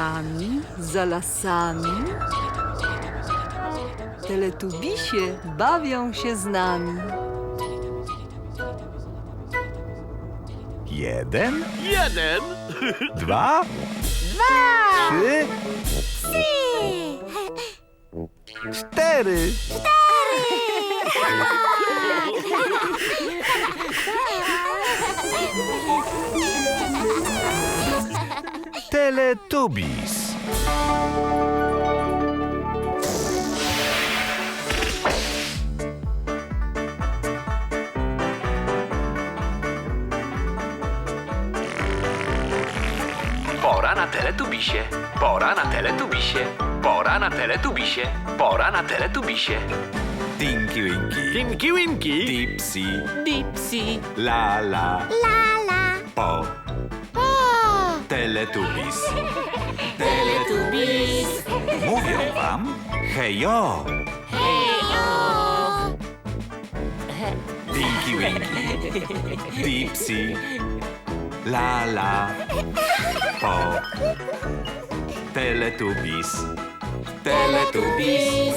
Za górami, za lasami. Teletubisie bawią się z nami. Jeden, Jeden. dwa, trzy, cztery. Teletubbies. Pora na teletubisie. Pora na teletubisie. Pora na teletubisie. Pora na teletubisie. Tinky Winky, Tinky Winky. Dipsy, Dipsy. La La, Lala. Po, O. Teletubbies. Teletubbies. Mówię wam, hejo! O. Tinky Winky, Dipsy, La La, Po, Teletubbies. Teletubbies.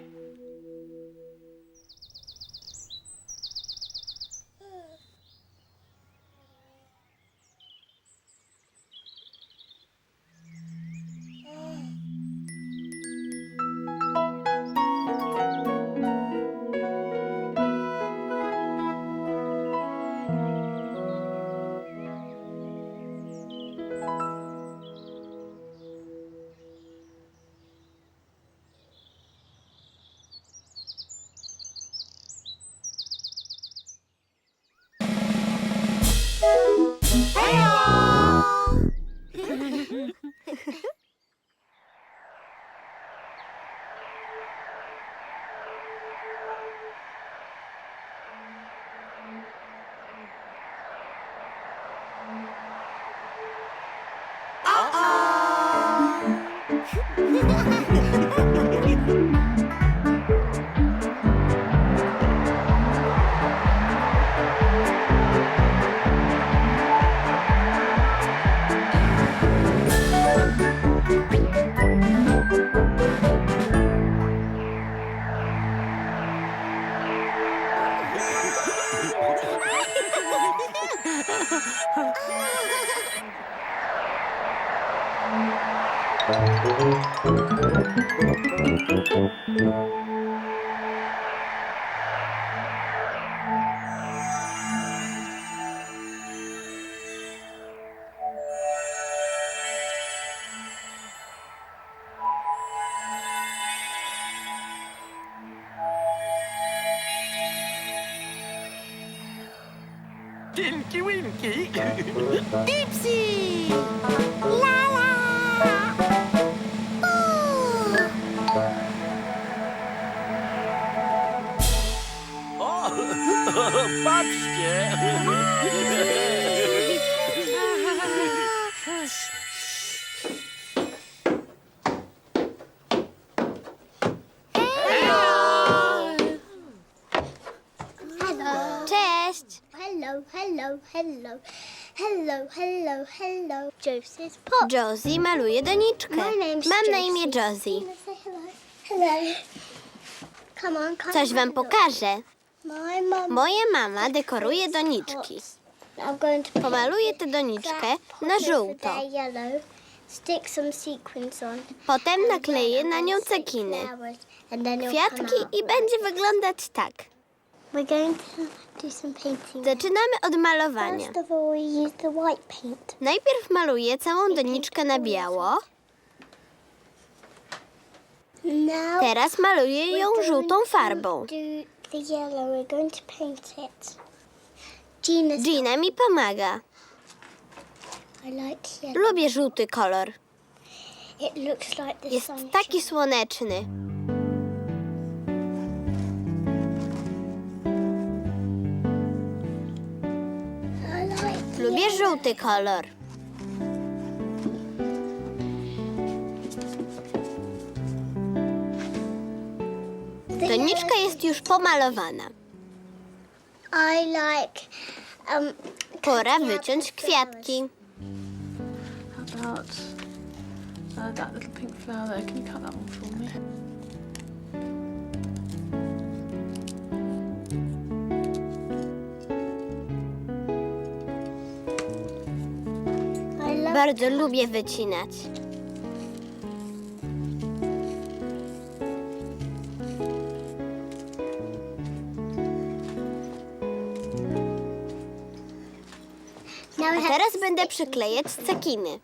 Thank you. Hello, hello, hello. Hello. Josie's pot. Josie maluje doniczkę. My name's Mam na imię Josie. Josie. Say hello. Hello. Come on, come Coś on. wam pokażę. My mom. Moja mama dekoruje doniczki. I'm going to Pomaluję tę doniczkę na żółto. They're yellow. Stick some sequins on. Potem nakleję na nią cekiny, Flowers, and then it'll kwiatki out. i będzie wyglądać tak. We're going to do some painting. Zaczynamy od malowania. First of all, we use the white paint. Najpierw maluję całą doniczkę na biało, Now teraz maluję ją we're going żółtą to farbą. Do the yellow. We're going to paint it. Gina's. Gina mi pomaga. I like yellow. Lubię żółty kolor. It looks like the Jest taki słoneczny. Lubię żółty kolor. Doniczka jest już pomalowana. I like um Pora wyciąć kwiatki. How about uh, that little pink flower there? Can you cut that one for me? Bardzo lubię wycinać. A teraz będę przyklejać cekiny.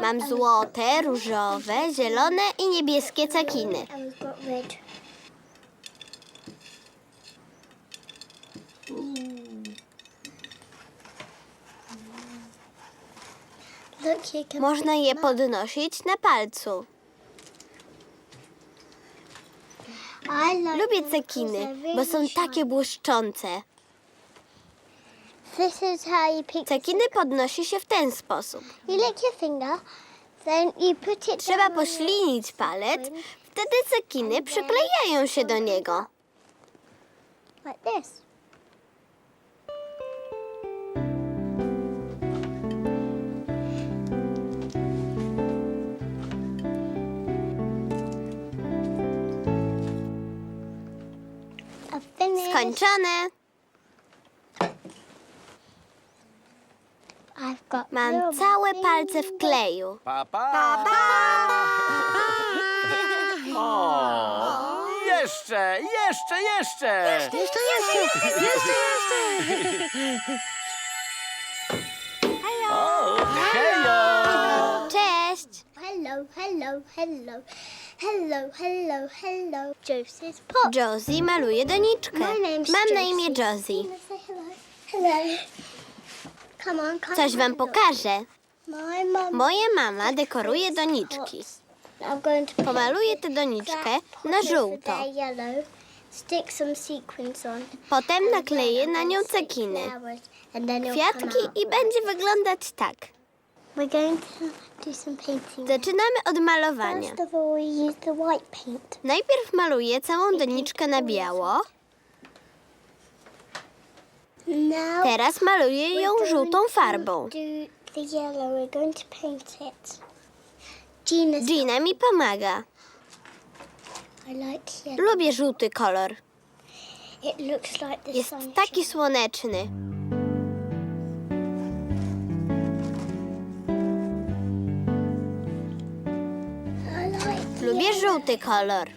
Mam złote, różowe, zielone i niebieskie cekiny. And we've got red. Look, you can Można je podnosić na palcu. Lubię cekiny, bo są takie błyszczące. Cekiny podnosi się w ten sposób. Trzeba poślinić palec, wtedy cekiny przyklejają się do niego. like this. Skończone. I've got Mam little całe palce w kleju. Pa, pa. O, jeszcze, jeszcze, jeszcze. Jeszcze, jeszcze, jeszcze, jeszcze. O, hejo. Cześć! Hello, hello, hello, hello, hello, hello. Josie's pop. Josie maluje doniczkę. My name's Mam na imię Josie. Say hello. Hello. Come on, come Coś on, wam look. pokażę. My mom. Moja mama dekoruje doniczki. I'm going to Pomaluję tę doniczkę na żółto. Yellow. Stick some sequins on. Potem nakleję na nią cekiny, flowers, and then it'll come kwiatki out. i będzie wyglądać tak. We're going to do some painting. Zaczynamy od malowania. First of all, we use the white paint. Najpierw maluję całą doniczkę na biało, Now teraz maluję ją żółtą farbą. Do the yellow. We're going to paint it. Gina's. Gina mi pomaga. I like yellow. Lubię żółty kolor. It looks like the Jest sun. taki słoneczny. Lubię żółty kolor.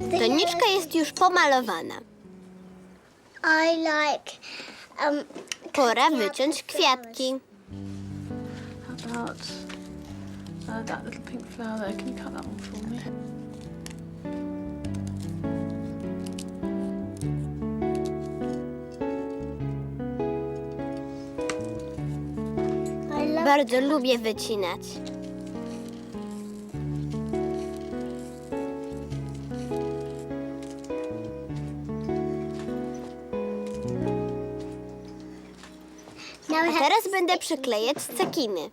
Doniczka jest już pomalowana. I like um Pora wyciąć kwiatki. How about uh, that little pink flower there? Can you cut that one for me? Bardzo lubię wycinać. A teraz będę przyklejać cekiny.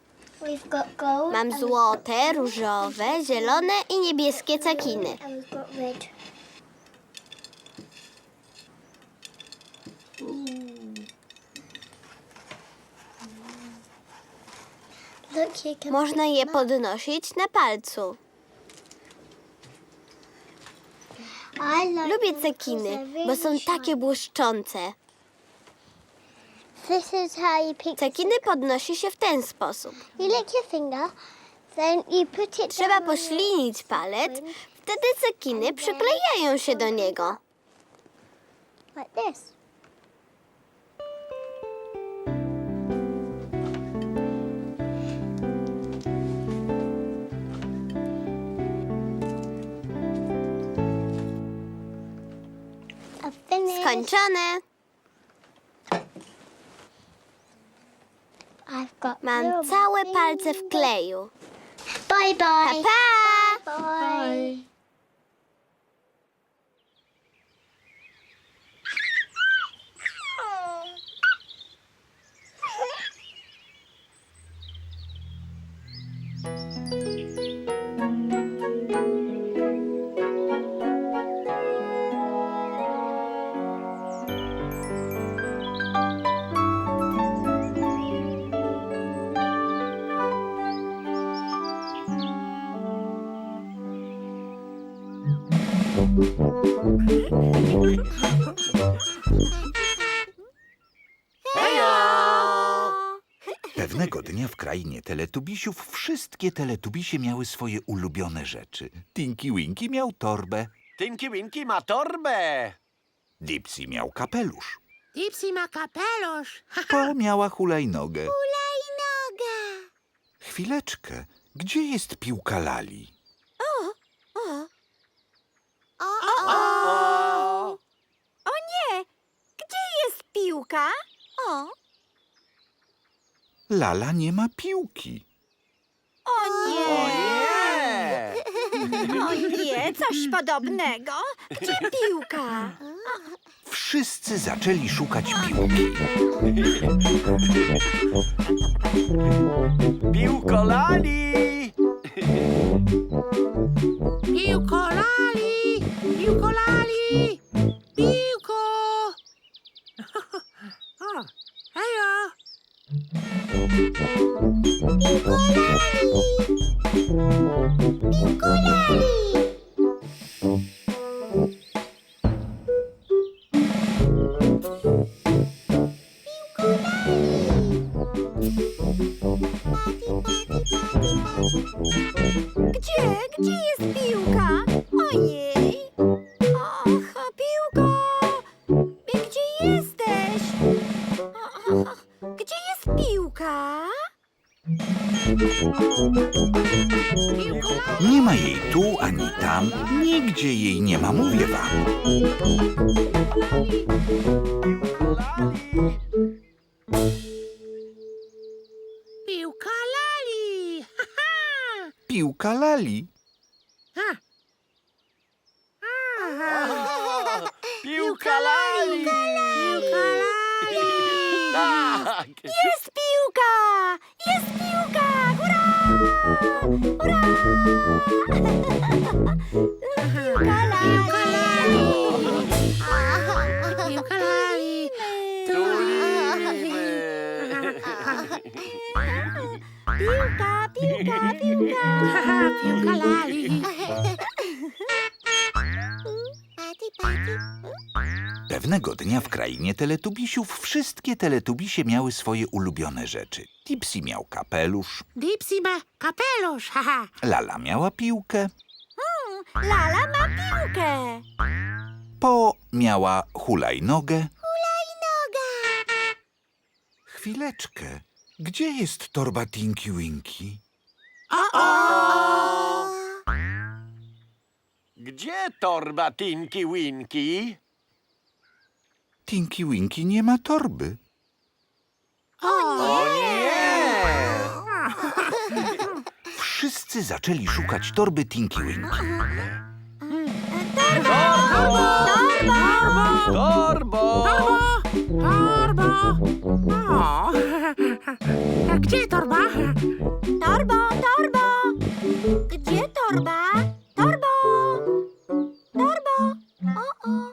Mam złote, różowe, zielone i niebieskie cekiny. and we've got red. Look, you can Można je podnosić na palcu. Lubię cekiny, bo są takie błyszczące. Cekiny podnosi się w ten sposób. Trzeba poślinić palec, wtedy cekiny przyklejają się do niego. like this. skończony. Mam całe palce w kleju. Bye, bye. Pa, pa. Bye. Pewnego dnia w krainie teletubisiów wszystkie teletubisie miały swoje ulubione rzeczy. Tinky Winky miał torbę, Tinky Winky ma torbę. Dipsy miał kapelusz, Dipsy ma kapelusz. Po miała hulajnogę. Hulajnoga! Chwileczkę, gdzie jest piłka Lali? O, O, o nie! Gdzie jest piłka? O, Lala nie ma piłki. o o nie! nie! O nie, coś podobnego. Gdzie piłka? Wszyscy zaczęli szukać piłki. Piłkolali! Piłkolali, piłkolali, piłko. O, hejo. Gdzie? Nie ma jej tu ani tam, nigdzie jej nie ma, mówię wam. Piłkolali. Ha, ha. Piłka Lali. Ha. Piłkalali! Piłkolali. Tak! Jest piłka! Jest piłka! Piłka Piłkolali. Tulimy! Piłka, piłka, piłka! Haha. Pati, Pewnego dnia w krainie teletubisiów wszystkie teletubisie miały swoje ulubione rzeczy. Dipsy miał kapelusz, Dipsy ma kapelusz. Haha. Lala miała piłkę, Lala ma piłkę! Po miała hulajnogę. Hulajnoga! Chwileczkę, gdzie jest torba Tinky Winky? Gdzie torba Tinky Winky? Tinky Winky nie ma torby. O nie! Wszyscy zaczęli szukać torby Tinky Winky. Torbo! Torbo. Torbo. O. A gdzie torba? Torbo, torbo! Gdzie torba? Torbo! Torbo! O, o!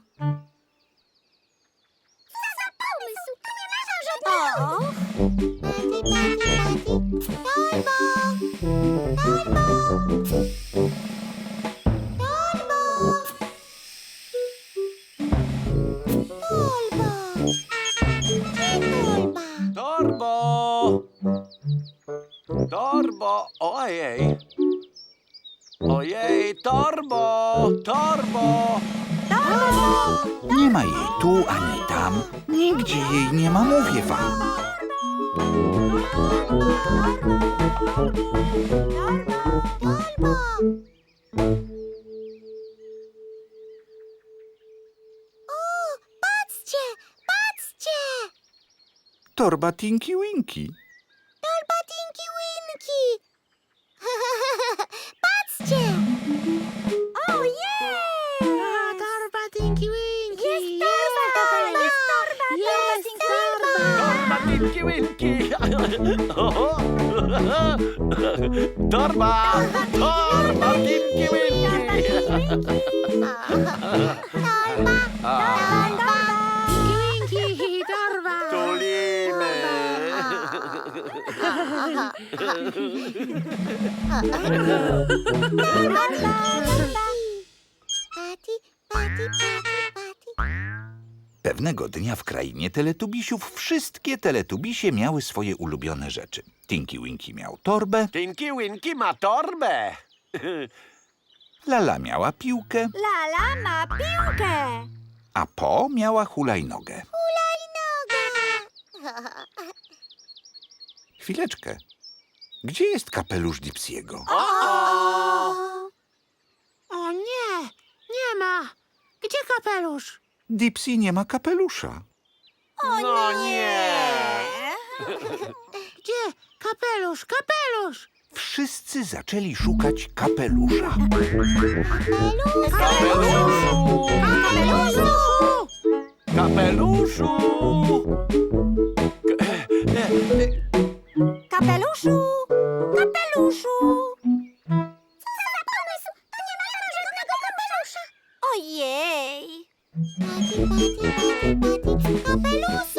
Torbo! Torbo! Ojej! Ojej, torbo! Torbo! Nie ma jej tu ani nigdzie jej nie ma, mówię wam. Patrzcie! Patrzcie! Torba Tinky Winky. Tinky Winky! Torba! Torba Tinky Winky! Winki, torba. Tulimy! Pati, Pewnego dnia w krainie teletubisiów wszystkie teletubisie miały swoje ulubione rzeczy. Tinky Winky miał torbę, Tinky Winky ma torbę! Lala miała piłkę, Lala ma piłkę. a Po miała hulajnogę. Chwileczkę. Gdzie jest kapelusz Dipsiego? O nie, nie ma. Gdzie kapelusz? Dipsy nie ma kapelusza. No nie! Gdzie? Kapelusz, kapelusz. Wszyscy zaczęli szukać kapelusza. Kapeluszu! Kapeluszu! Kapeluszu! Kapeluszu! Kapeluszu! Co za pomysł? To nie ma żadnego kapelusza! Ojej! Veloce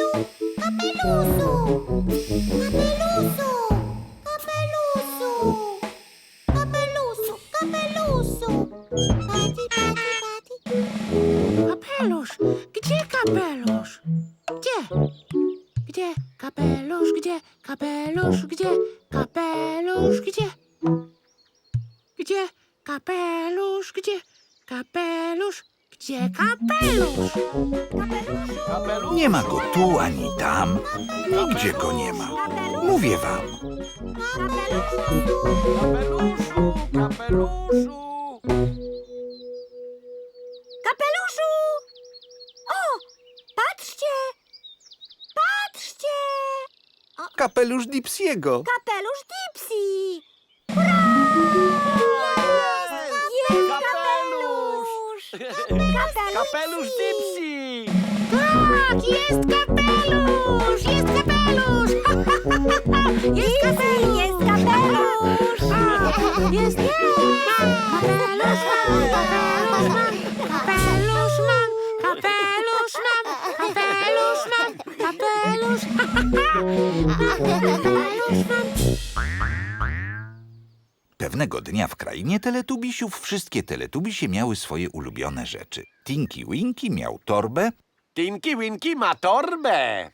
tu ani tam. Nigdzie go nie ma. Mówię wam. Kapeluszu! Kapeluszu! Kapeluszu! O! Patrzcie! Patrzcie! Kapelusz Dipsiego. Kapelusz Dipsy! Jest Kapelusz! Kapelusz! Kapelusz Dipsy! Tak, jest kapelusz, jest kapelusz! Jest kapelusz! Jest kapelusz! Jest kapelusz, kapelusz mam, kapelusz mam, kapelusz mam, kapelusz mam, kapelusz mam. Pewnego dnia w krainie teletubisiów wszystkie teletubisie miały swoje ulubione rzeczy. Tinky Winky miał torbę, Tinky Winky ma torbę!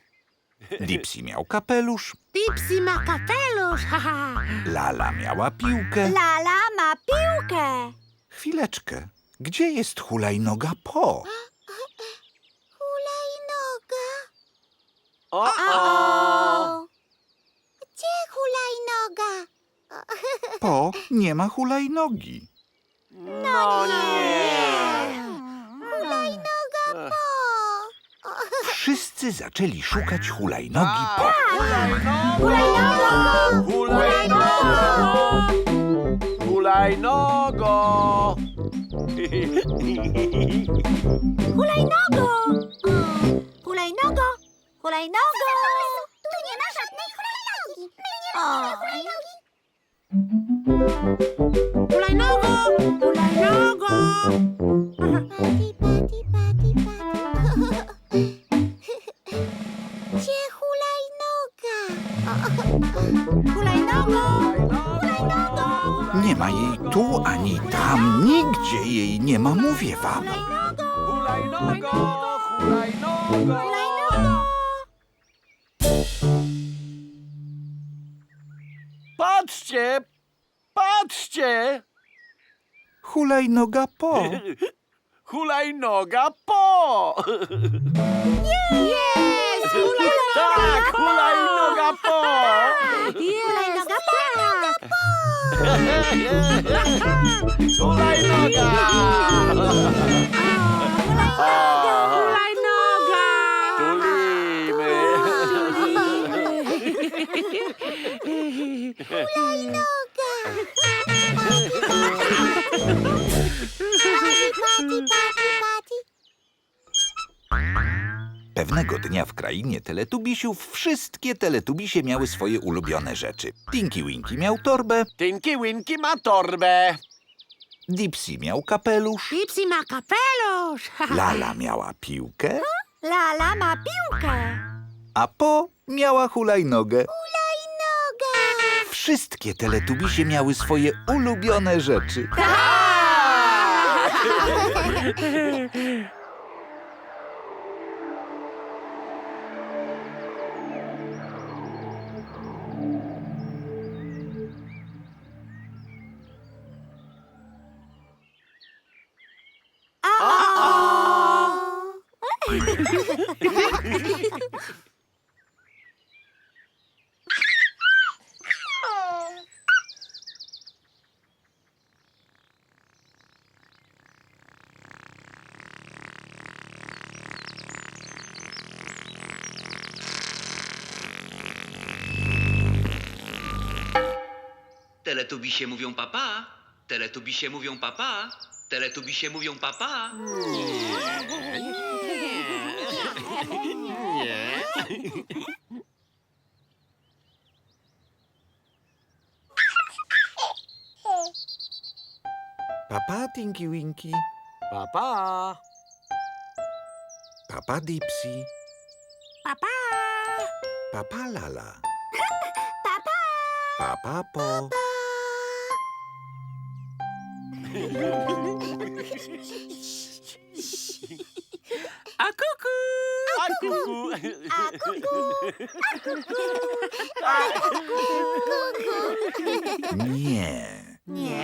Dipsy miał kapelusz, Dipsy ma kapelusz, haha. Lala miała piłkę. Lala ma piłkę! Chwileczkę. Gdzie jest hulajnoga Po? Hulajnoga! O, O! Gdzie hulajnoga? Po nie ma hulajnogi. No nie! Hulajnoga! Wszyscy zaczęli szukać hulajnogi Po. Hulajnogo! Hulajnogo! Hulajnogo! Hulajnogo! Hulajnogo! Hulajnogo! Tu nie ma żadnej hulajnogi! My nie mamy hulajnogi! Hulajnoga Po. Hulajnoga po! Jest, Tak, hulajnoga po! Hulajnoga po! Hulajnoga! Hulajnoga. Tulimy! Pewnego dnia w krainie teletubisiów wszystkie teletubisie miały swoje ulubione rzeczy. Tinky Winky miał torbę, Tinky Winky ma torbę. Dipsy miał kapelusz, Pipsi ma kapelusz. Lala miała piłkę, Lala ma piłkę. a Po miała hulajnogę. Wszystkie teletubisie miały swoje ulubione rzeczy. Teletubisie mówią papa. Teletubisie mówią papa. Teletubisie mówią papa. Papa Tinky Winky, Papa. Papa Dipsy, Papa. Papa Lala, Papa. Papa A kuku. nie.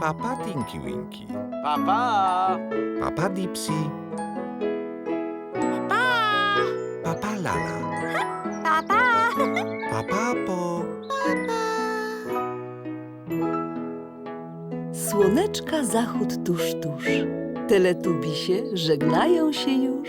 Papa Tinky Winky, Papa. Papa Dipsy, Słoneczka zachód tuż, tuż. Teletubisie żegnają się już.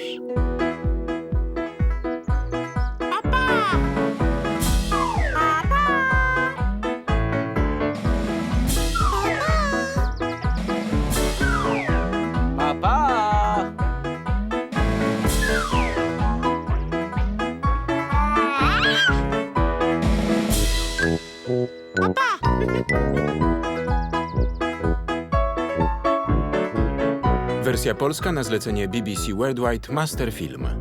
Wersja polska na zlecenie BBC Worldwide Master Film.